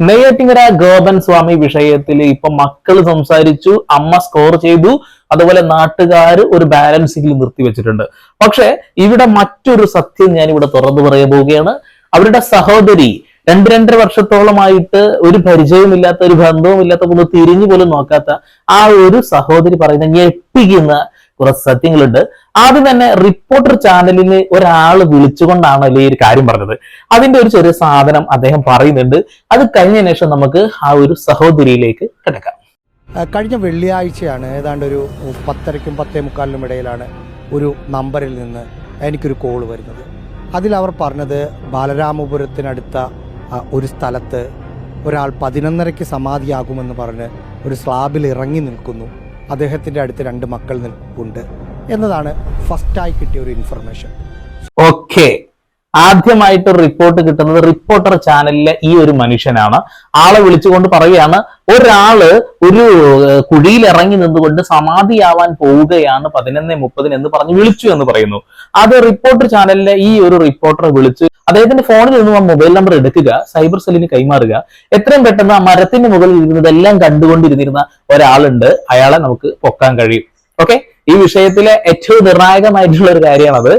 നെയ്യാറ്റിങ്കര ഗോപൻ സ്വാമി വിഷയത്തിൽ ഇപ്പൊ മക്കൾ സംസാരിച്ചു അമ്മ സ്കോർ ചെയ്തു അതുപോലെ നാട്ടുകാർ ഒരു ബാലൻസിംഗിൽ നിർത്തിവെച്ചിട്ടുണ്ട് പക്ഷെ ഇവിടെ മറ്റൊരു സത്യം ഞാൻ ഇവിടെ തുറന്നു പറയാൻ പോവുകയാണ്. അവരുടെ സഹോദരി രണ്ട് രണ്ടര വർഷത്തോളമായിട്ട് ഒരു പരിചയമില്ലാത്ത ഒരു ബന്ധവുമില്ലാത്ത ഒന്ന് തിരിഞ്ഞു പോലും നോക്കാത്ത ആ ഒരു സഹോദരി പറയുന്ന ഞെട്ടിക്കുന്ന കുറച്ച് സത്യങ്ങളുണ്ട്. ആദ്യം തന്നെ റിപ്പോർട്ടർ ചാനലിൽ ഒരാൾ വിളിച്ചുകൊണ്ടാണ് ഈ ഒരു കാര്യം പറഞ്ഞത്. അതിന്റെ ഒരു ചെറിയ സാധനം അദ്ദേഹം പറയുന്നുണ്ട്. അത് കഴിഞ്ഞതിന് ശേഷം നമുക്ക് ആ ഒരു സഹോദരിയിലേക്ക് കിടക്കാം. കഴിഞ്ഞ വെള്ളിയാഴ്ചയാണ് ഏതാണ്ട് ഒരു പത്തരയ്ക്കും പത്തേ മുക്കാലിനും ഇടയിലാണ് ഒരു നമ്പറിൽ നിന്ന് എനിക്കൊരു കോൾ വരുന്നത്. അതിൽ അവർ പറഞ്ഞത് ബാലരാമപുരത്തിനടുത്ത ഒരു സ്ഥലത്ത് ഒരാൾ പതിനൊന്നരയ്ക്ക് സമാധിയാകുമെന്ന് പറഞ്ഞ് ഒരു സ്ലാബിൽ ഇറങ്ങി നിൽക്കുന്നു. അദ്ദേഹത്തിന്റെ അടുത്ത് രണ്ട് മക്കൾ നിൽപ്പുണ്ട് എന്നതാണ് ഫസ്റ്റായി കിട്ടിയ ഒരു ഇൻഫർമേഷൻ ഓക്കെ ആദ്യമായിട്ട് റിപ്പോർട്ട് കിട്ടുന്നത് റിപ്പോർട്ടർ ചാനലിലെ ഈ ഒരു മനുഷ്യനാണ്. ആളെ വിളിച്ചുകൊണ്ട് പറയുകയാണ് ഒരാൾ ഒരു കുഴിയിൽ ഇറങ്ങി നിന്നുകൊണ്ട് സമാധിയാവാൻ പോവുകയാണ് പതിനൊന്ന് മുപ്പതിന് എന്ന് പറഞ്ഞ് വിളിച്ചു എന്ന് പറയുന്നു. അത് റിപ്പോർട്ടർ ചാനലിലെ ഈ ഒരു റിപ്പോർട്ടർ വിളിച്ച് അദ്ദേഹത്തിന്റെ ഫോണിൽ നിന്നും ആ മൊബൈൽ നമ്പർ എടുക്കുക സൈബർ സെല്ലിന് കൈമാറുക. എത്രയും പെട്ടെന്ന് ആ മരത്തിന്റെ മുകളിൽ ഇരുന്നതെല്ലാം കണ്ടുകൊണ്ടിരുന്നിരുന്ന ഒരാളുണ്ട്. അയാളെ നമുക്ക് പൊക്കാൻ കഴിയും. ഓക്കെ ഈ വിഷയത്തിലെ ഏറ്റവും നിർണായകമായിട്ടുള്ള ഒരു കാര്യമാണത്.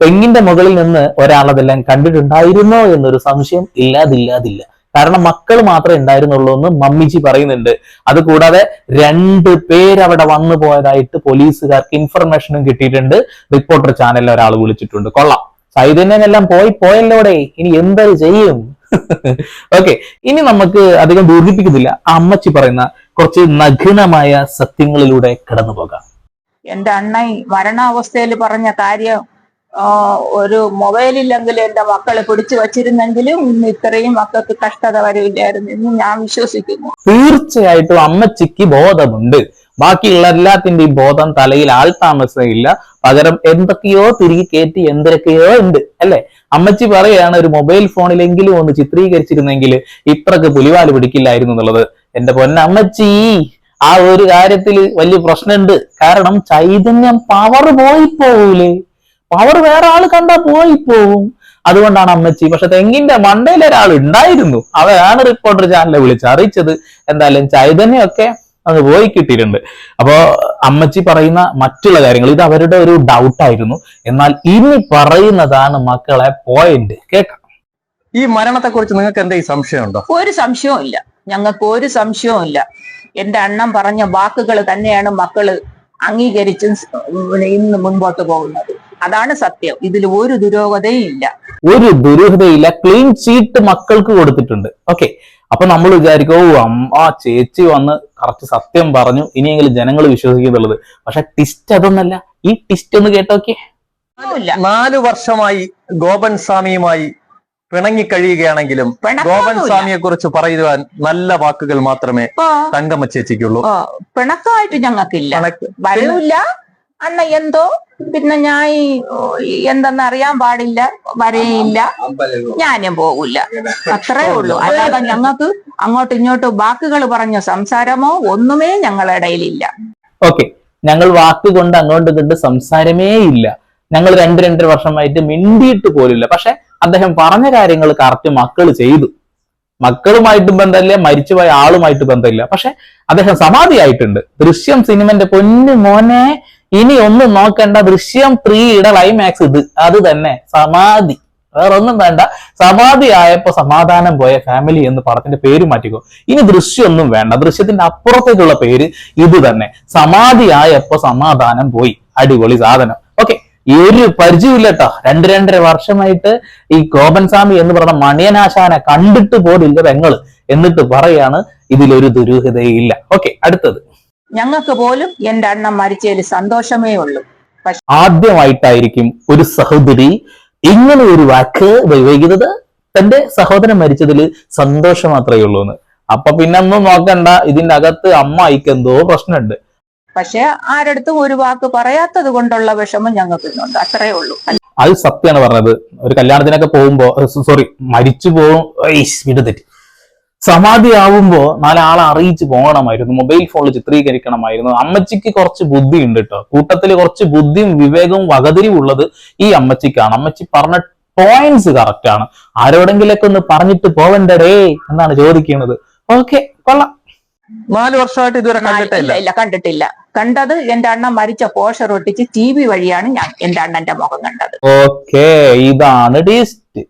തെങ്ങിന്റെ മുകളിൽ നിന്ന് ഒരാൾ അതെല്ലാം കണ്ടിട്ടുണ്ടായിരുന്നോ എന്നൊരു സംശയം ഇല്ലാതില്ലാതില്ല. കാരണം മക്കൾ മാത്രമേ ഉണ്ടായിരുന്നുള്ളൂ എന്ന് മമ്മിജി പറയുന്നുണ്ട്. അതുകൂടാതെ രണ്ട് പേരവിടെ വന്നു പോയതായിട്ട് പോലീസുകാർക്ക് ഇൻഫർമേഷനും കിട്ടിയിട്ടുണ്ട്. റിപ്പോർട്ടർ ചാനലിൽ ഒരാൾ വിളിച്ചിട്ടുണ്ട്. കൊള്ളാം. സൈതന്യനെല്ലാം പോയി പോയല്ലോടെ. ഇനി എന്തത് ചെയ്യും? ഓക്കെ ഇനി നമുക്ക് അധികം ദീർഘിപ്പിക്കുന്നില്ല. അമ്മച്ചി പറയുന്ന കുറച്ച് നഗ്നമായ സത്യങ്ങളിലൂടെ കടന്നു പോകാം എന്റെ അണ്ണൻ മരണാവസ്ഥയിൽ പറഞ്ഞ കാര്യം ഒരു മൊബൈൽ ഇല്ലെങ്കിൽ എന്റെ മക്കളെ പിടിച്ചു വച്ചിരുന്നെങ്കിലും ഇന്ന് ഇത്രയും മക്കൾക്ക് കഷ്ടത വരില്ലായിരുന്നു എന്ന് ഞാൻ വിശ്വസിക്കുന്നു. തീർച്ചയായിട്ടും അമ്മച്ചിക്ക് ബോധമുണ്ട്. ബാക്കിയുള്ള എല്ലാത്തിന്റെയും ബോധം തലയിൽ ആൾ താമസമില്ല പകരം എന്തൊക്കെയോ തിരികെ കയറ്റി എന്തൊക്കെയോ ഉണ്ട് അല്ലെ? അമ്മച്ചി പറയാണ് ഒരു മൊബൈൽ ഫോണിലെങ്കിലും ഒന്ന് ചിത്രീകരിച്ചിരുന്നെങ്കിൽ ഇത്രക്ക് പുലിവാൽ പിടിക്കില്ലായിരുന്നു എന്നുള്ളത്. എന്റെ പൊന്നമ്മച്ചി ആ ഒരു കാര്യത്തിൽ വലിയ പ്രശ്നമുണ്ട്. കാരണം ചൈതന്യം പവർ പോയി പോകൂലേ പവർ വേറെ ആൾ കണ്ടാ പോയി പോവും അതുകൊണ്ടാണ് അമ്മച്ചി പക്ഷെ തെങ്ങിന്റെ മണ്ടയിൽ ഒരാൾ ഉണ്ടായിരുന്നു. അവരാണ് റിപ്പോർട്ടർ ചാനലിൽ വിളിച്ച് അറിയിച്ചത്. എന്തായാലും ചൈതന്യമൊക്കെ അത് പോയി കിട്ടിയിട്ടുണ്ട്. അപ്പോ അമ്മച്ചി പറയുന്ന മറ്റുള്ള കാര്യങ്ങൾ ഇത് അവരുടെ ഒരു ഡൗട്ട് ആയിരുന്നു. എന്നാൽ ഇനി പറയുന്നതാണ് മക്കളെ പോയിന്റ് കേൾക്കാം ഈ മരണത്തെ കുറിച്ച് നിങ്ങൾക്ക് എന്തെങ്കിലും സംശയമുണ്ടോ? ഒരു സംശയവും ഇല്ല. ഞങ്ങൾക്ക് ഒരു സംശയവും ഇല്ല. എന്റെ അണ്ണൻ പറഞ്ഞ വാക്കുകൾ തന്നെയാണ് മക്കൾ അംഗീകരിച്ച് ഇന്ന് മുൻപോട്ട് പോകുന്നത്. അതാണ് സത്യം. ഇതിൽ ഒരു ദുരോഗതയും ഇല്ല. ഒരു ദുരൂഹതയില്ല ക്ലീൻ ചീറ്റ് മക്കൾക്ക് കൊടുത്തിട്ടുണ്ട്. ഓക്കെ അപ്പൊ നമ്മൾ വിചാരിക്കും ഓ അമ്മ ചേച്ചി വന്ന് കറക്റ്റ് സത്യം പറഞ്ഞു. ഇനിയെങ്കിലും ജനങ്ങൾ വിശ്വസിക്കുന്നുള്ളത് പക്ഷെ ടിസ്റ്റ് അതൊന്നല്ല. ഈ ടിസ്റ്റ് ഒന്ന് കേട്ടോക്കെ നാല് വർഷമായി ഗോപൻ സ്വാമിയുമായി പിണങ്ങി കഴിയുകയാണെങ്കിലും ഗോപൻ. സ്വാമിയെ കുറിച്ച് പറയുവാൻ നല്ല വാക്കുകൾ മാത്രമേ തങ്കമ്മ ചേച്ചിക്കുള്ളൂ. പിണക്കമായിട്ട് ഞങ്ങൾക്കില്ല. വരവില്ല. അണ്ണ എന്തോ? പിന്നെ ഞാൻ എന്തെന്ന് അറിയാൻ പാടില്ല വരയില്ല. ഞാനും പോകില്ല അത്രേ ഉള്ളൂ. അല്ലാതെ ഞങ്ങൾക്ക് അങ്ങോട്ടും ഇങ്ങോട്ടും വാക്കുകൾ പറഞ്ഞ സംസാരമോ ഒന്നുമേ ഞങ്ങളുടെ ഇടയിലില്ല. ഓക്കെ. ഞങ്ങൾ വാക്കുകൊണ്ട് അങ്ങോട്ട് കണ്ട് സംസാരമേ ഇല്ല. ഞങ്ങൾ രണ്ട് രണ്ടര വർഷമായിട്ട് മിണ്ടിയിട്ട് പോലില്ല പക്ഷെ അദ്ദേഹം പറഞ്ഞ കാര്യങ്ങൾ കറക്റ്റ് മക്കൾ ചെയ്തു. മക്കളുമായിട്ട് ബന്ധമില്ല മരിച്ചുപോയ ആളുമായിട്ട് ബന്ധമില്ല. പക്ഷെ അദ്ദേഹം സമാധിയായിട്ടുണ്ട്. ദൃശ്യം സിനിമന്റെ പൊന്നു മോനെ ഇനി ഒന്നും നോക്കണ്ട. ദൃശ്യം ത്രീയുടെ ക്ലൈമാക്സ് ഇത്. അത് തന്നെ. സമാധി. വേറെ ഒന്നും വേണ്ട. സമാധി ആയപ്പോ സമാധാനം പോയ ഫാമിലി എന്ന് പടത്തിന്റെ പേര് മാറ്റിക്കോ. ഇനി ദൃശ്യമൊന്നും വേണ്ട. ദൃശ്യത്തിന്റെ അപ്പുറത്തേക്കുള്ള പേര് ഇത് തന്നെ. സമാധി ആയപ്പോ സമാധാനം പോയി. അടിപൊളി സാധനം. ഒരു പരിചയമില്ല കേട്ടോ രണ്ട് രണ്ടര വർഷമായിട്ട് ഈ കോപൻസ്വാമി എന്ന് പറഞ്ഞ മണിയനാശാനെ കണ്ടിട്ട് പോലില്ല പെങ്ങൾ. എന്നിട്ട് പറയാണ് ഇതിലൊരു ദുരൂഹതയില്ല. ഓക്കെ അടുത്തത്. ഞങ്ങൾക്ക് പോലും എന്റെ അണ്ണൻ മരിച്ചതിൽ സന്തോഷമേ ഉള്ളൂ. ആദ്യമായിട്ടായിരിക്കും ഒരു സഹോദരി ഇങ്ങനെ ഒരു വാക്ക് ഉപയോഗിക്കുന്നത്. തന്റെ സഹോദരൻ മരിച്ചതിൽ സന്തോഷം മാത്രമേ ഉള്ളൂ എന്ന് അപ്പൊ പിന്നെ ഒന്നും നോക്കണ്ട ഇതിന്റെ അകത്ത് അമ്മയ്ക്ക് എന്തോ പ്രശ്നമുണ്ട്. പക്ഷെ ആരടുത്തും ഒരു വാക്ക് പറയാത്തത് കൊണ്ടുള്ള വിഷമം ഞങ്ങൾക്ക് ഇന്നുണ്ട്. അത്രേ ഉള്ളൂ. അത് സത്യമാണ് പറഞ്ഞത്. ഒരു കല്യാണത്തിനൊക്കെ പോകുമ്പോ സോറി മരിച്ചു പോകും വിടുതെറ്റി സമാധി ആവുമ്പോ നാലാളെ അറിയിച്ച് പോകണമായിരുന്നു. മൊബൈൽ ഫോണിൽ ചിത്രീകരിക്കണമായിരുന്നു. അമ്മച്ചിക്ക് കുറച്ച് ബുദ്ധി ഉണ്ട് കേട്ടോ കൂട്ടത്തിൽ കുറച്ച് ബുദ്ധിയും വിവേകവും വകതിരിവും ഉള്ളത് ഈ അമ്മച്ചിക്കാണ്. അമ്മച്ചി പറഞ്ഞ പോയിന്റ്സ് കറക്റ്റ് ആണ്. ആരോടെങ്കിലൊക്കെ ഒന്ന് പറഞ്ഞിട്ട് പോവണ്ടടേ എന്നാണ് ചോദിക്കുന്നത്. ഓക്കെ കൊള്ളാം. നാല് വർഷമായിട്ട് ഇതുവരെ കണ്ടിട്ടില്ല. ഇല്ല ഇല്ല കണ്ടിട്ടില്ല. കണ്ടത് എന്റെ അണ്ണൻ മരിച്ച പോഷർ ഒട്ടിച്ച് ടി വി വഴിയാണ് ഞാൻ എന്റെ അണ്ണന്റെ മുഖം കണ്ടത്. ഓക്കെ ഇതാണ് ഡീസ്റ്റ്.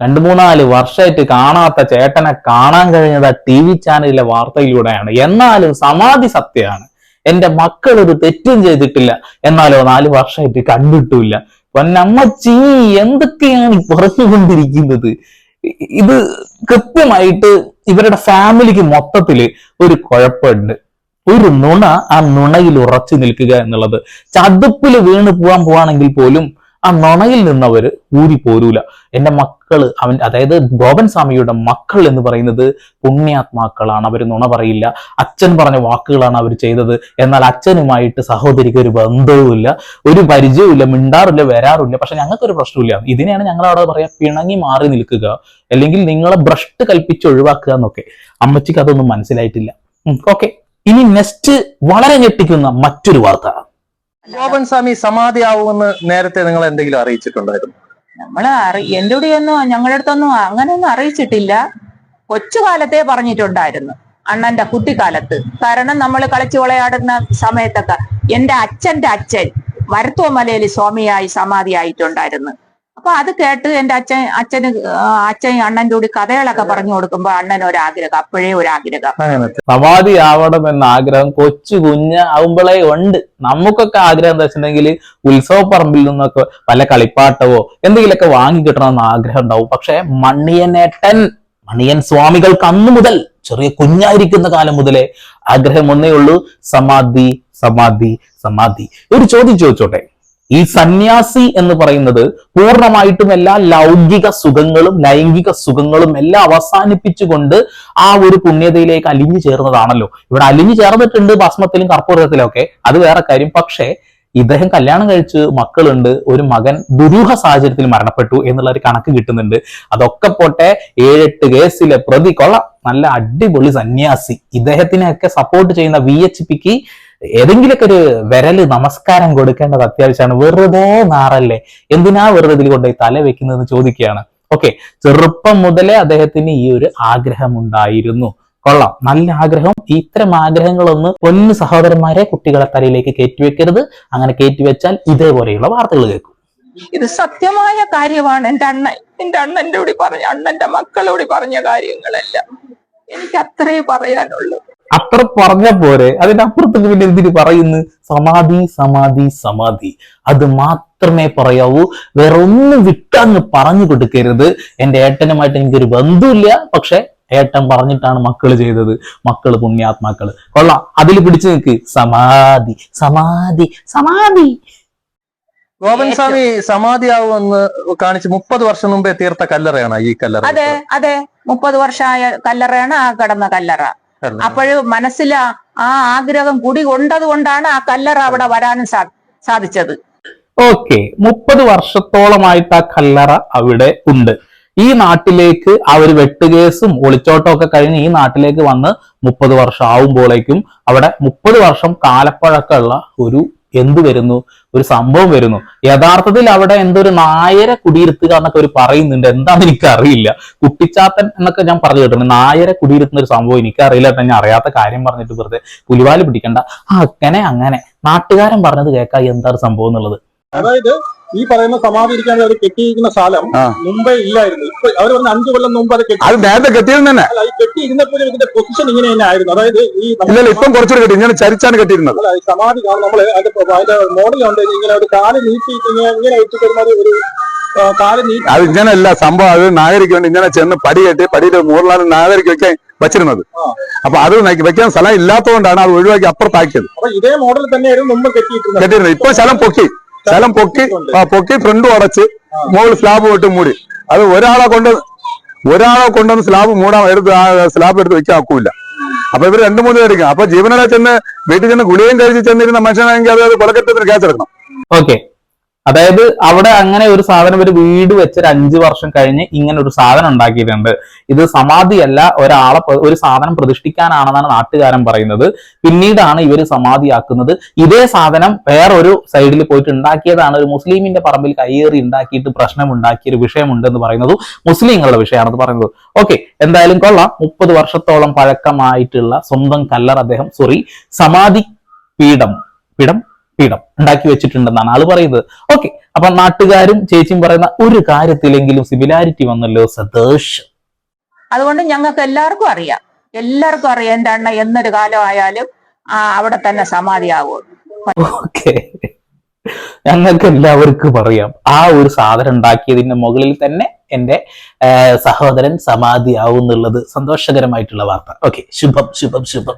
രണ്ടു മൂന്നാൽ വർഷമായിട്ട് കാണാത്ത ചേട്ടനെ കാണാൻ കഴിഞ്ഞത് ആ ടി വി ചാനലിലെ വാർത്തയിലൂടെയാണ്. എന്നാലും സമാധി സത്യമാണ്. എന്റെ മക്കൾ ഒരു തെറ്റും ചെയ്തിട്ടില്ല. എന്നാലോ നാല് വർഷമായിട്ട് കണ്ടിട്ടില്ല പൊന്നമ്മച്ചി എന്തൊക്കെയാണ് പറഞ്ഞുകൊണ്ടിരിക്കുന്നത്? ഇത് കൃത്യമായിട്ട് ഇവരുടെ ഫാമിലിക്ക് മൊത്തത്തിൽ ഒരു കുഴപ്പമുണ്ട്. ഒരു നുണ ആ നുണയിൽ ഉറച്ചു നിൽക്കുക എന്നുള്ളത്. ചതുപ്പിൽ വീണ് പോകാൻ പോവാണെങ്കിൽ പോലും ആ നുണയിൽ നിന്നവർ ഊരി പോരൂല. എന്റെ മക്കൾ അവൻ അതായത് ഗോപൻ സ്വാമിയുടെ മക്കൾ എന്ന് പറയുന്നത് പുണ്യാത്മാക്കളാണ്. അവർ നുണ പറയില്ല. അച്ഛൻ പറഞ്ഞ വാക്കുകളാണ് അവർ ചെയ്തത്. എന്നാൽ അച്ഛനുമായിട്ട് സഹോദരിക്ക് ഒരു ബന്ധവുമില്ല. ഒരു പരിചയവുമില്ല. മിണ്ടാറില്ല വരാറില്ല. പക്ഷെ ഞങ്ങൾക്കൊരു പ്രശ്നമില്ല ഇതിനെയാണ് ഞങ്ങൾ അവിടെ പറയാ പിണങ്ങി മാറി നിൽക്കുക. അല്ലെങ്കിൽ നിങ്ങളെ ഭ്രഷ്ട് കൽപ്പിച്ച് ഒഴിവാക്കുക എന്നൊക്കെ. അമ്മച്ചിക്ക് അതൊന്നും മനസ്സിലായിട്ടില്ല. ഓക്കെ. ഇനി നെക്സ്റ്റ് വളരെ ഞെട്ടിക്കുന്ന മറ്റൊരു വാർത്ത. ഗോപൻ സ്വാമി സമാധിയാവുമെന്ന് നേരത്തെ നിങ്ങൾ എന്തെങ്കിലും അറിയിച്ചിട്ടുണ്ടായിരുന്നു? നമ്മൾ അറി എന്റെ കൂടെയൊന്നും ഞങ്ങളുടെ അടുത്തൊന്നും അങ്ങനെയൊന്നും അറിയിച്ചിട്ടില്ല. കൊച്ചുകാലത്തെ പറഞ്ഞിട്ടുണ്ടായിരുന്നു അണ്ണന്റെ കുട്ടിക്കാലത്ത്. കാരണം നമ്മൾ കളിച്ചു വിളയാടുന്ന സമയത്തൊക്കെ എന്റെ അച്ഛന്റെ അച്ഛൻ മരത്തോമലയിൽ സ്വാമിയായി സമാധിയായിട്ടുണ്ടായിരുന്നു. അപ്പൊ അത് കേട്ട് എന്റെ അച്ഛൻ അച്ഛന് അച്ഛൻ അണ്ണന്റെ കൂടി കഥകളൊക്കെ പറഞ്ഞു കൊടുക്കുമ്പോ അണ്ണൻ ഒരാഗ്രഹം അപ്പോഴേ ഒരാഗ്രഹം. അങ്ങനെ. സമാധി ആവണം എന്ന ആഗ്രഹം കൊച്ചു കുഞ്ഞ് ആവുമ്പോഴേ ഉണ്ട്. നമുക്കൊക്കെ ആഗ്രഹം എന്താ വെച്ചിട്ടുണ്ടെങ്കിൽ ഉത്സവ പറമ്പിൽ നിന്നൊക്കെ വല്ല കളിപ്പാട്ടവോ എന്തെങ്കിലുമൊക്കെ വാങ്ങി കിട്ടണമെന്ന് ആഗ്രഹം ഉണ്ടാവും. പക്ഷെ മണിയനേട്ടൻ മണിയൻ സ്വാമികൾക്ക് അന്ന് മുതൽ ചെറിയ കുഞ്ഞായിരിക്കുന്ന കാലം മുതലേ ആഗ്രഹം ഒന്നേ ഉള്ളൂ. സമാധി സമാധി സമാധി. ഒരു ചോദ്യം ചോദിച്ചോട്ടെ? ഈ സന്യാസി എന്ന് പറയുന്നത് പൂർണമായിട്ടും എല്ലാ ലൗകിക സുഖങ്ങളും ലൈംഗിക സുഖങ്ങളും എല്ലാം അവസാനിപ്പിച്ചുകൊണ്ട് ആ ഒരു പുണ്യതയിലേക്ക് അലിഞ്ഞു ചേർന്നതാണല്ലോ. ഇവിടെ അലിഞ്ഞു ചേർന്നിട്ടുണ്ട് ഭസ്മത്തിലും കർപ്പൂരത്തിലും ഒക്കെ. അത് വേറെ കാര്യം. പക്ഷേ ഇദ്ദേഹം കല്യാണം കഴിച്ച് മക്കളുണ്ട്. ഒരു മകൻ ദുരൂഹ സാഹചര്യത്തിൽ മരണപ്പെട്ടു എന്നുള്ള ഒരു കണക്ക് കിട്ടുന്നുണ്ട്. അതൊക്കെ പോട്ടെ ഏഴെട്ട് കേസിലെ പ്രതി. കൊള്ളാം. നല്ല അടിപൊളി സന്യാസി. ഇദ്ദേഹത്തിനെയൊക്കെ സപ്പോർട്ട് ചെയ്യുന്ന വി എച്ച് പിക്ക് ഏതെങ്കിലുമൊക്കെ ഒരു വിരൽ നമസ്കാരം കൊടുക്കേണ്ടത് അത്യാവശ്യമാണ്. വെറുതെ നാറല്ലേ? എന്തിനാ വെറുതെ ഇതിൽ കൊണ്ടുപോയി തല വെക്കുന്നതെന്ന് ചോദിക്കുകയാണ്. ഓക്കെ ചെറുപ്പം മുതലേ അദ്ദേഹത്തിന് ഈ ഒരു ആഗ്രഹം ഉണ്ടായിരുന്നു കൊള്ളാം. നല്ല ആഗ്രഹം ഇത്തരം ആഗ്രഹങ്ങളൊന്ന് പൊന്നു സഹോദരന്മാരെ കുട്ടികളെ തലയിലേക്ക് കയറ്റിവെക്കരുത് അങ്ങനെ കയറ്റിവെച്ചാൽ ഇതേപോലെയുള്ള വാർത്തകൾ കേൾക്കും. ഇത് സത്യമായ കാര്യമാണ്. എന്റെ അണ്ണൻ എന്റെ അണ്ണന്റെ കൂടി പറഞ്ഞ അണ്ണന്റെ മക്കളോട് പറഞ്ഞ കാര്യങ്ങളെല്ലാം എനിക്ക് അത്രേ പറയാനുള്ളൂ. അത്ര പറഞ്ഞ പോരെ. അതിന്റെ അപ്പുറത്തേക്ക് പിന്നെ എന്തിന് പറയുന്നു? സമാധി സമാധി സമാധി. അത് മാത്രമേ പറയാവൂ. വേറെ ഒന്നും വിട്ടങ്ങ് പറഞ്ഞു കൊടുക്കരുത്. എന്റെ ഏട്ടനുമായിട്ട് എനിക്കൊരു ബന്ധമില്ല പക്ഷെ ഏട്ടൻ പറഞ്ഞിട്ടാണ് മക്കൾ ചെയ്തത്. മക്കൾ പുണ്യാത്മാക്കൾ. കൊള്ളാം. അതിൽ പിടിച്ചു നിൽക്ക് സമാധി സമാധി സമാധി. ഗോപൻ സ്വാമി സമാധിയാവുമെന്ന് കാണിച്ച് മുപ്പത് വർഷം മുമ്പേ തീർത്ത കല്ലറയാണ് ഈ കല്ലറ? അതെ അതെ. മുപ്പത് വർഷമായ കല്ലറയാണ് ആ കിടന്ന കല്ലറ. അപ്പോഴും മനസ്സിൽ ആ- ആഗ്രഹം കൂടി കൊണ്ടത് കൊണ്ടാണ് ആ കല്ലറ അവിടെ വരാനും സാധിച്ചത്. ഓക്കെ. മുപ്പത് വർഷത്തോളമായിട്ട് ആ കല്ലറ അവിടെ ഉണ്ട്. ഈ നാട്ടിലേക്ക് ആ ഒരു വെട്ടുകേസും ഒളിച്ചോട്ടവും ഒക്കെ കഴിഞ്ഞ് ഈ നാട്ടിലേക്ക് വന്ന് മുപ്പത് വർഷം ആവുമ്പോഴേക്കും അവിടെ മുപ്പത് വർഷം കാലപ്പഴക്കമുള്ള ഒരു എന്ത് വരുന്നു? ഒരു സംഭവം വരുന്നു. യഥാർത്ഥത്തിൽ അവിടെ എന്തൊരു നായരെ കുടിയിരുത്തുക എന്നൊക്കെ ഒരു പറയുന്നുണ്ട്. എന്താണെന്ന് എനിക്ക് അറിയില്ല കുട്ടിച്ചാത്തൻ എന്നൊക്കെ ഞാൻ പറഞ്ഞു കേട്ടിട്ടുണ്ട്. നായരെ കുടിയിരുത്തുന്ന ഒരു സംഭവം എനിക്ക് അറിയില്ല ഞാൻ അറിയാത്ത കാര്യം പറഞ്ഞിട്ട് വെറുതെ പുലിവാൽ പിടിക്കണ്ട. അങ്ങനെ അങ്ങനെ. നാട്ടുകാരൻ പറഞ്ഞത് കേൾക്കാം. എന്താണ് സംഭവം എന്നുള്ളത്? അതായത് ഈ പറയുന്ന സമാധി ഇരിക്കാൻ അവർ കെട്ടിയിരിക്കുന്ന സ്ഥലം. മുമ്പേ ഇല്ലായിരുന്നു. ഇപ്പൊ അവർ പറഞ്ഞ അഞ്ചു കൊല്ലം മുമ്പ് അത് കെട്ടി അത് നേരത്തെ കെട്ടിയിരുന്നു തന്നെ. അല്ല ഈ കെട്ടി ഇരുന്നപ്പോഴും ഇതിന്റെ പൊസിഷൻ ഇങ്ങനെ തന്നെ ആയിരുന്നു. അതായത് ഈ ഇല്ല ഇപ്പം കുറച്ചുകൂടി കെട്ടി ഇങ്ങനെ ചരിച്ചാണ് കെട്ടിയിരുന്നത്. അല്ല, ഈ സമാധി കാണും നമ്മൾ അതിന്റെ അതിന്റെ മോഡൽ ഉണ്ട് ഇങ്ങനെ ഒരു കാൽ നീട്ടി ഇങ്ങനെ ഇങ്ങനെ വെച്ചിട്ട് ഒരുമാതിരി ഒരു കാൽ നീട്ടി അത് ഇങ്ങനെയല്ല സംഭവം. അത് നാഗരിക്ക് വേണ്ടി ഇങ്ങനെ ചെന്ന് പടി കെട്ടി പടിയുടെ മുകളിലാണ് നാഗരിക്ക് വെക്കാൻ വെച്ചിരുന്നത്. അപ്പൊ അത് വെക്കാൻ സ്ഥലം ഇല്ലാത്തതുകൊണ്ടാണ് അത് ഒഴിവാക്കി അപ്പുറത്താക്കിയത്. അപ്പൊ ഇതേ മോഡൽ തന്നെയായിരുന്നു മുമ്പ് കെട്ടിയിരുന്നത് കെട്ടിയിരുന്നത്. ഇപ്പൊ സ്ഥലം പൊക്കി. സ്ഥലം പൊക്കി ആ, പൊക്കി ഫ്രണ്ട് അടച്ച് മുകളിൽ സ്ലാബ് ഇട്ട് മൂടി. അത് ഒരാളെ കൊണ്ട് ഒരാളെ കൊണ്ടൊന്ന് സ്ലാബ് മൂടാൻ എടുത്ത് സ്ലാബ് എടുത്ത് വെക്കാൻ ആക്കൂല അപ്പൊ ഇവർ രണ്ടു മൂന്ന് പേർക്ക് അപ്പൊ ജീവനോടെ ചെന്ന് വീട്ടിൽ ചെന്ന് ഗുളിയും കഴിച്ച് ചെന്നിരുന്ന മനുഷ്യനാണെങ്കിൽ അത് കൊലക്കെട്ടത്തിന് കേസെടുക്കണം ഓക്കെ അതായത് അവിടെ അങ്ങനെ ഒരു സാധനം ഒരു വീട് വെച്ച് ഒരു അഞ്ചു വർഷം കഴിഞ്ഞ് ഇങ്ങനെ ഒരു സാധനം ഉണ്ടാക്കിയിട്ടുണ്ട്. ഇത് സമാധിയല്ല ഒരാളെ ഒരു സാധനം പ്രതിഷ്ഠിക്കാനാണെന്നാണ് നാട്ടുകാരൻ പറയുന്നത്. പിന്നീടാണ് ഇവർ സമാധിയാക്കുന്നത്. ഇതേ സാധനം വേറൊരു സൈഡിൽ പോയിട്ട് ഉണ്ടാക്കിയതാണ്. ഒരു മുസ്ലിമിന്റെ പറമ്പിൽ കയ്യേറി ഉണ്ടാക്കിയിട്ട് പ്രശ്നം ഉണ്ടാക്കിയ ഒരു വിഷയമുണ്ടെന്ന് പറയുന്നത് മുസ്ലിങ്ങളുടെ വിഷയമാണെന്ന് പറയുന്നത്. ഓക്കെ എന്തായാലും കൊള്ളാം. മുപ്പത് വർഷത്തോളം പഴക്കമായിട്ടുള്ള സ്വന്തം കല്ലർ അദ്ദേഹം സോറി സമാധി പീഠം പീഠം പീഠം ഉണ്ടാക്കി വെച്ചിട്ടുണ്ടെന്നാണ് ആൾ പറയുന്നത്. ഓക്കെ അപ്പൊ നാട്ടുകാരും ചേച്ചിയും പറയുന്ന ഒരു കാര്യത്തിലെങ്കിലും സിമിലാരിറ്റി വന്നല്ലോ സതേഷ്. അതുകൊണ്ട് ഞങ്ങൾക്ക് എല്ലാവർക്കും അറിയാം. എല്ലാവർക്കും അറിയാം എന്റെ അണ്ണ എന്നൊരു കാലമായാലും അവിടെ തന്നെ സമാധിയാകും ഓക്കെ ഞങ്ങൾക്ക് എല്ലാവർക്കും അറിയാം. ആ ഒരു സാധനം ഉണ്ടാക്കിയതിന്റെ മുകളിൽ തന്നെ എന്റെ സഹോദരൻ സമാധിയാവും എന്നുള്ളത് സന്തോഷകരമായിട്ടുള്ള വാർത്ത. ഓക്കെ ശുഭം ശുഭം ശുഭം.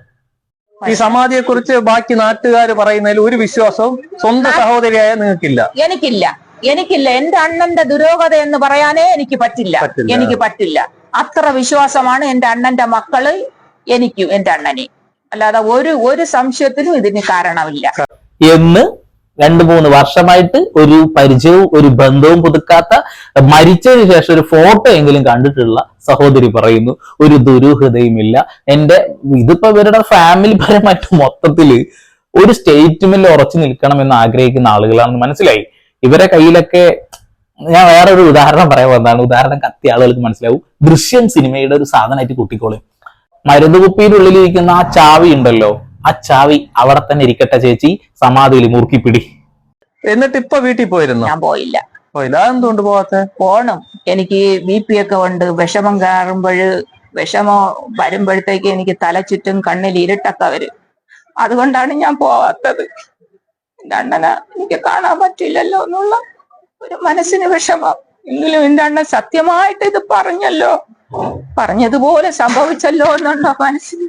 ഈ സമാധിയെ കുറിച്ച് ബാക്കി നാട്ടുകാർ പറയുന്നതിൽ ഒരു വിശ്വാസവും സ്വന്തം സഹോദരിയായ നിങ്ങൾക്കില്ല. എനിക്കില്ല. എനിക്കില്ല. എന്റെ അണ്ണന്റെ ദുരോഗത എന്ന് പറയാനേ എനിക്ക് പറ്റില്ല. പറ്റില്ല. എനിക്ക് പറ്റില്ല. അത്ര വിശ്വാസമാണ് എന്റെ അണ്ണന്റെ മക്കൾ എനിക്കും എന്റെ അണ്ണനെ അല്ലാതെ ഒരു ഒരു സംശയത്തിനും ഇതിന് കാരണമില്ല. എന്ന് രണ്ട് മൂന്ന് വർഷമായിട്ട് ഒരു പരിചയവും ഒരു ബന്ധവും പുതുക്കാത്ത മരിച്ചതിന് ശേഷം ഒരു ഫോട്ടോ എങ്കിലും കണ്ടിട്ടുള്ള സഹോദരി പറയുന്നു ഒരു ദുരൂഹതയുമില്ല. എന്റെ ഇതിപ്പോ ഇവരുടെ ഫാമിലി പരമായിട്ട് മൊത്തത്തിൽ ഒരു സ്റ്റേറ്റ്മെന്റിൽ ഉറച്ചു നിൽക്കണം എന്ന് ആഗ്രഹിക്കുന്ന ആളുകളാണെന്ന് മനസ്സിലായി. ഇവരെ കയ്യിലൊക്കെ ഞാൻ വേറൊരു ഉദാഹരണം പറയാൻ വന്നതാണ്. ഉദാഹരണം കത്തി ആളുകൾക്ക് മനസ്സിലാവും. ദൃശ്യം സിനിമയുടെ ഒരു സാധനമായിട്ട് കുട്ടിക്കോളും. മരുന്ന് കുപ്പിയിലുള്ളിലിരിക്കുന്ന ആ ചാവി ഉണ്ടല്ലോ ആ ചാവി അവിടെ തന്നെ ഇരിക്കട്ടെ ചേച്ചി. സമാധിയിൽ മുറുക്കി പിടി. എന്നിട്ട് ഇപ്പൊ വീട്ടിൽ പോയിരുന്നു? ഞാൻ പോയില്ല. പോയില്ല. എന്തുകൊണ്ട് പോവാത്തെ? പോണം. എനിക്ക് ബി പി ഒക്കെ ഉണ്ട്. വിഷമം കയറുമ്പോൾ വിഷമം വരുമ്പോഴത്തേക്ക് എനിക്ക് തല ചുറ്റും കണ്ണിൽ ഇരുട്ടൊക്കെ വരും. അതുകൊണ്ടാണ് ഞാൻ പോവാത്തത്. എന്റെ അണ്ണനെ എനിക്ക് കാണാൻ പറ്റില്ലല്ലോ എന്നുള്ള ഒരു മനസ്സിന് വിഷമം. എങ്കിലും എന്താണ് സത്യമായിട്ട് ഇത് പറഞ്ഞല്ലോ? പറഞ്ഞതുപോലെ സംഭവിച്ചല്ലോ എന്നുള്ള മനസ്സിൽ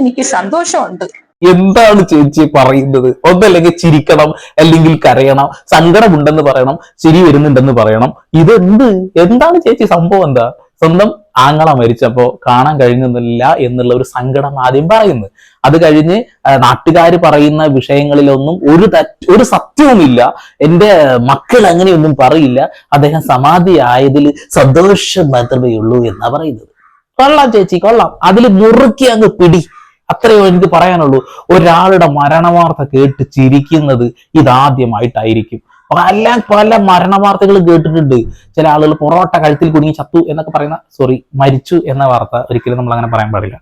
എനിക്ക് സന്തോഷമുണ്ട്. എന്താണ് ചേച്ചി പറയുന്നത്? ഒന്നല്ലെങ്കിൽ ചിരിക്കണം അല്ലെങ്കിൽ കരയണം സങ്കടമുണ്ടെന്ന് പറയണം ചിരി വരുന്നുണ്ടെന്ന് പറയണം. ഇതെന്ത്? എന്താണ് ചേച്ചി സംഭവം എന്താ? സ്വന്തം ആങ്ങള മരിച്ചപ്പോ കാണാൻ കഴിഞ്ഞില്ല എന്നുള്ള ഒരു സങ്കടം ആദ്യം പറയുന്നു. അത് കഴിഞ്ഞ് നാട്ടുകാർ പറയുന്ന വിഷയങ്ങളിലൊന്നും ഒരു ഒരു സത്യവുമില്ല. എന്റെ മക്കൾ അങ്ങനെയൊന്നും പറയില്ല. അദ്ദേഹം സമാധി ആയതിൽ സന്തോഷം മാത്രമേ ഉള്ളൂ എന്നാ പറയുന്നത്. കൊള്ളാം ചേച്ചി കൊള്ളാം. അതിൽ മുറുക്കി അങ്ങ് പിടി. അത്രയോ എനിക്ക് പറയാനുള്ളൂ. ഒരാളുടെ മരണവാർത്ത കേട്ട് ചിരിക്കുന്നത് ഇതാദ്യമായിട്ടായിരിക്കും. പല പല മരണവാർത്തകൾ കേട്ടിട്ടുണ്ട്. ചില ആളുകൾ പൊറോട്ട കഴുത്തിൽ കുടുങ്ങി ചത്തു എന്നൊക്കെ പറയുന്ന സോറി മരിച്ചു എന്ന വാർത്ത ഒരിക്കലും നമ്മൾ അങ്ങനെ പറയാൻ പാടില്ല.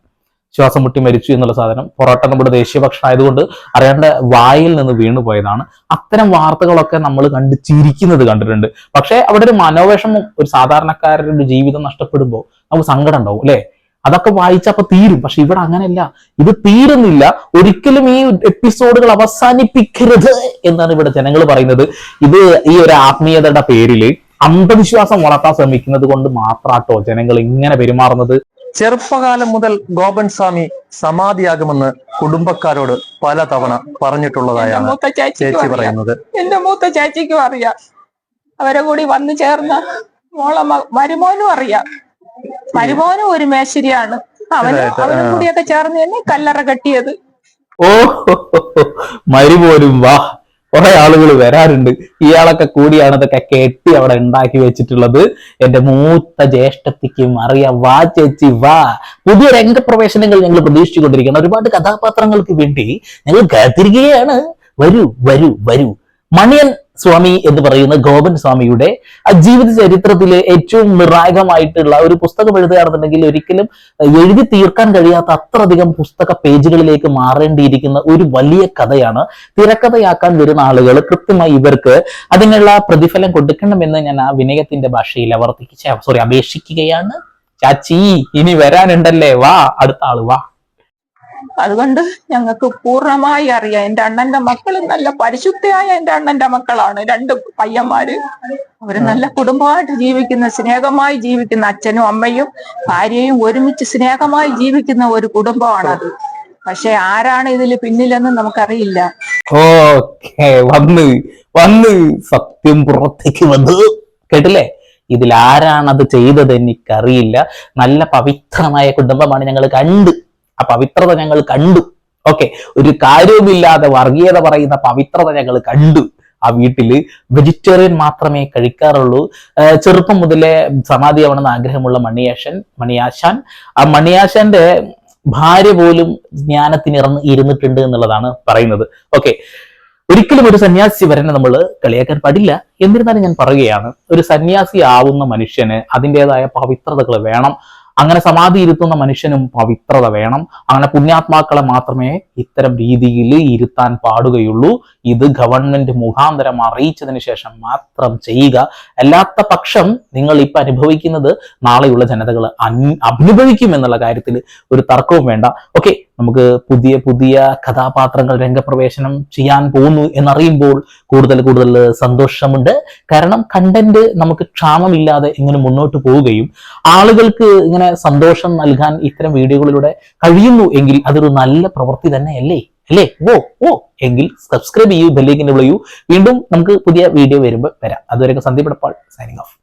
ശ്വാസം മുട്ടി മരിച്ചു എന്നുള്ള സാധനം പൊറോട്ട നമ്മുടെ ദേശീയ ഭക്ഷണം ആയതുകൊണ്ട് അറിയാണ്ട് വായിൽ നിന്ന് വീണു പോയതാണ്. അത്തരം വാർത്തകളൊക്കെ നമ്മൾ കണ്ട് ചിരിക്കുന്നത് കണ്ടിട്ടുണ്ട്. പക്ഷേ അവിടെ ഒരു മനോവേഷം ഒരു സാധാരണക്കാരുടെ ജീവിതം നഷ്ടപ്പെടുമ്പോൾ നമുക്ക് സങ്കടം ഉണ്ടാവും അല്ലെ? അതൊക്കെ വായിച്ചപ്പോ തീരും. പക്ഷെ ഇവിടെ അങ്ങനെയല്ല. ഇത് തീരുന്നില്ല. ഒരിക്കലും ഈ എപ്പിസോഡുകൾ അവസാനിപ്പിക്കരുത് എന്നാണ് ഇവിടെ ജനങ്ങൾ പറയുന്നത്. ഇത് ഈ ഒരു ആത്മീയതയുടെ പേരിൽ അന്ധവിശ്വാസം വളർത്താൻ ശ്രമിക്കുന്നത് കൊണ്ട് മാത്രാട്ടോ ജനങ്ങൾ ഇങ്ങനെ പെരുമാറുന്നത്. ചെറുപ്പകാലം മുതൽ ഗോപൻ സ്വാമി സമാധിയാകുമെന്ന് കുടുംബക്കാരോട് പല തവണ പറഞ്ഞിട്ടുള്ളതായാണ് ചേച്ചി അറിയാം. പറയുന്നത്. എന്റെ മൂത്ത ചേച്ചിക്കും അറിയാം. അവരെ കൂടി വന്നു ചേർന്ന മോളെ വരുമോനും മരുമോനും അറിയാം. മരുമോനും ഒരു മേശരിയാണ്. അവനും അവനും. കൂടിയൊക്കെ ചേർന്ന് തന്നെ കല്ലറ കെട്ടിയത്. ഓ മരുപോലും വാ. കുറെ ആളുകൾ വരാറുണ്ട്. ഇയാളൊക്കെ കൂടിയാണ് ഇതൊക്കെ കെട്ടി അവിടെ ഉണ്ടാക്കി വെച്ചിട്ടുള്ളത്. എന്റെ മൂത്ത ജ്യേഷ്ഠത്തിക്കും അറിയാം. വാ ചേച്ചി വാ. പുതിയ രംഗപ്രവേശനങ്ങൾ ഞങ്ങൾ പ്രതീക്ഷിച്ചുകൊണ്ടിരിക്കുകയാണ്. ഒരുപാട് കഥാപാത്രങ്ങൾക്ക് വേണ്ടി ഞങ്ങൾ കാത്തിരിക്കുകയാണ്. വരൂ വരൂ വരൂ. മണിയൻ സ്വാമി എന്ന് പറയുന്ന ഗോപൻ സ്വാമിയുടെ ആ ജീവിത ചരിത്രത്തിലെ ഏറ്റവും നിർണായകമായിട്ടുള്ള ഒരു പുസ്തകം എഴുതുകയാണെന്നുണ്ടെങ്കിൽ ഒരിക്കലും എഴുതി തീർക്കാൻ കഴിയാത്ത അത്രയധികം പുസ്തക പേജുകളിലേക്ക് മാറേണ്ടിയിരിക്കുന്ന ഒരു വലിയ കഥയാണ് തിരക്കഥയാക്കാൻ വരുന്ന ആളുകൾ കൃത്യമായി ഇവർക്ക് അതിനുള്ള പ്രതിഫലം കൊടുക്കണമെന്ന് ഞാൻ ആ വിനയത്തിന്റെ ഭാഷയിൽ അവർത്തിക്കുക സോറി അപേക്ഷിക്കുകയാണ്. ചാച്ചി ഇനി വരാനുണ്ടല്ലേ? വാ അടുത്ത ആൾ വാ. അതുകൊണ്ട് ഞങ്ങൾക്ക് പൂർണമായി അറിയാം. എന്റെ അണ്ണന്റെ മക്കൾ നല്ല പരിശുദ്ധയായ എന്റെ അണ്ണന്റെ മക്കളാണ്. രണ്ട് പയ്യന്മാര്. അവർ നല്ല കുടുംബമായിട്ട് ജീവിക്കുന്ന സ്നേഹമായി ജീവിക്കുന്ന അച്ഛനും അമ്മയും ഭാര്യയും ഒരുമിച്ച് സ്നേഹമായി ജീവിക്കുന്ന ഒരു കുടുംബമാണത് പക്ഷെ ആരാണ് ഇതിൽ പിന്നിലെന്ന് നമുക്കറിയില്ല. ഓക്കെ വന്ന് വന്ന് സത്യം പുറത്തേക്ക് വന്ന് കേട്ടില്ലേ? ഇതിൽ ആരാണത് അത് ചെയ്തത് എനിക്കറിയില്ല. നല്ല പവിത്രമായ കുടുംബമാണ് ഞങ്ങൾ കണ്ട്. ആ പവിത്രത ഞങ്ങൾ കണ്ടു. ഓക്കെ ഒരു കാര്യവുമില്ലാതെ വർഗീയത പറയുന്ന പവിത്രത ഞങ്ങൾ കണ്ടു. ആ വീട്ടിൽ വെജിറ്റേറിയൻ മാത്രമേ കഴിക്കാറുള്ളൂ. ചെറുപ്പം മുതലേ സമാധിയാവണമെന്ന് ആഗ്രഹമുള്ള മണിയാശൻ മണിയാശാൻ. ആ മണിയാശാന്റെ ഭാര്യ പോലും ജ്ഞാനത്തിന് ഇറന്ന് ഇരുന്നിട്ടുണ്ട് എന്നുള്ളതാണ് പറയുന്നത്. ഓക്കെ ഒരിക്കലും ഒരു സന്യാസി വരനെ നമ്മൾ കളിയാക്കാൻ പാടില്ല. എന്നിരുന്നാലും ഞാൻ പറയുകയാണ് ഒരു സന്യാസി ആവുന്ന മനുഷ്യന് അതിന്റെതായ പവിത്രതകൾ വേണം. അങ്ങനെ സമാധി ഇരുത്തുന്ന മനുഷ്യനും പവിത്രത വേണം. അങ്ങനെ പുണ്യാത്മാക്കളെ മാത്രമേ ഇത്തരം രീതിയിൽ ഇരുത്താൻ പാടുകയുള്ളൂ. ഇത് ഗവൺമെന്റ് മുഖാന്തരം അറിയിച്ചതിന് ശേഷം മാത്രം ചെയ്യുക. അല്ലാത്ത പക്ഷം നിങ്ങൾ ഇപ്പൊ അനുഭവിക്കുന്നത് നാളെയുള്ള ജനതകൾ അനുഭവിക്കും എന്നുള്ള കാര്യത്തിൽ ഒരു തർക്കവും വേണ്ട. ഓക്കെ നമുക്ക് പുതിയ പുതിയ കഥാപാത്രങ്ങൾ രംഗപ്രവേശനം ചെയ്യാൻ പോകുന്നു എന്നറിയുമ്പോൾ കൂടുതൽ കൂടുതൽ സന്തോഷമുണ്ട്. കാരണം കണ്ടന്റ് നമുക്ക് ക്ഷാമമില്ലാതെ ഇങ്ങനെ മുന്നോട്ട് പോവുകയും ആളുകൾക്ക് ഇങ്ങനെ സന്തോഷം നൽകാൻ ഇത്തരം വീഡിയോകളിലൂടെ കഴിയുന്നു എങ്കിൽ അതൊരു നല്ല പ്രവൃത്തി തന്നെയല്ലേ? അല്ലേ? ഓ ഓ എങ്കിൽ സബ്സ്ക്രൈബ് ചെയ്യൂ ബെല്ലേക്കിന്റെ വിളയൂ. വീണ്ടും നമുക്ക് പുതിയ വീഡിയോ വരുമ്പോൾ വരാം. അതുവരെയൊക്കെ സന്ദീപ് സൈനിങ് ഓഫ്